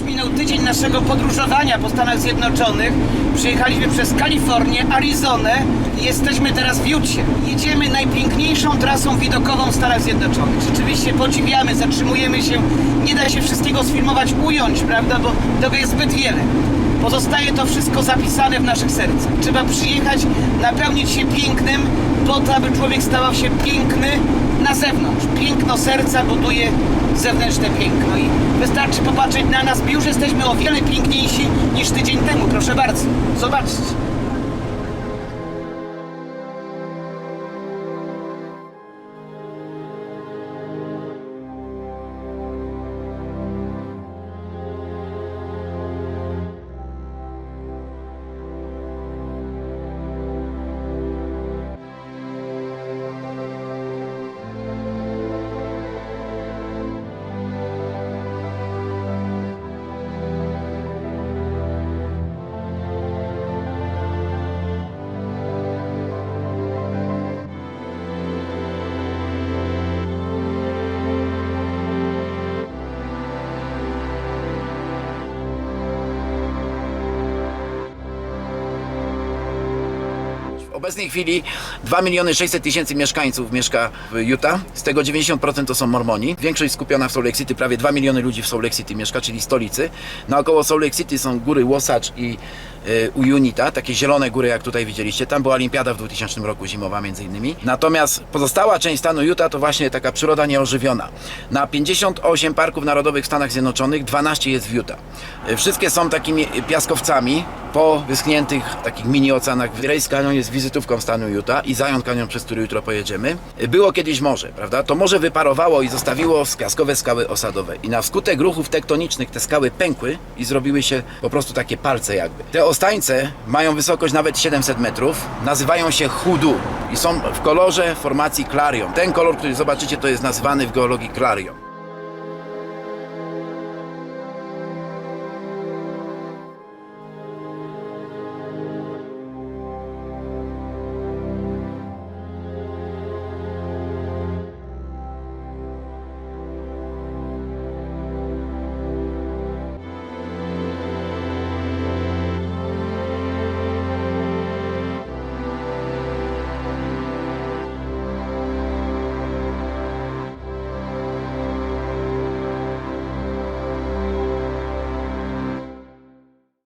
Już minął tydzień naszego podróżowania po Stanach Zjednoczonych. Przyjechaliśmy przez Kalifornię, Arizonę i jesteśmy teraz w Jucie. Jedziemy najpiękniejszą trasą widokową w Stanach Zjednoczonych. Rzeczywiście podziwiamy, zatrzymujemy się. Nie da się wszystkiego sfilmować, ująć, prawda, bo tego jest zbyt wiele. Pozostaje to wszystko zapisane w naszych sercach. Trzeba przyjechać, napełnić się pięknym, po to, aby człowiek stawał się piękny na zewnątrz. Piękno serca buduje zewnętrzne piękno i wystarczy popatrzeć na nas. My już jesteśmy o wiele piękniejsi niż tydzień temu, proszę bardzo. Zobaczcie. Obecnej chwili 2 miliony 600 tysięcy mieszkańców mieszka w Utah, z tego 90% to są Mormoni. Większość skupiona w Salt Lake City, prawie 2 miliony ludzi w Salt Lake City mieszka, czyli stolicy. Naokoło Salt Lake City są góry Wasatch i y, Uyunita, takie zielone góry jak tutaj widzieliście. Tam była olimpiada w 2000 roku zimowa między innymi. Natomiast pozostała część stanu Utah to właśnie taka przyroda nieożywiona. Na 58 parków narodowych w Stanach Zjednoczonych 12 jest w Utah. Y, Wszystkie są takimi piaskowcami po wyschniętych takich mini oceanach. Grace Canyon jest wizytówką stanu Utah i Zion Canyon, przez który jutro pojedziemy. Było kiedyś morze, prawda? To morze wyparowało i zostawiło piaskowe skały osadowe. I na skutek ruchów tektonicznych te skały pękły i zrobiły się po prostu takie palce jakby. Te ostańce mają wysokość nawet 700 metrów. Nazywają się hudu i są w kolorze formacji Clarion. Ten kolor, który zobaczycie, to jest nazywany w geologii Clarion.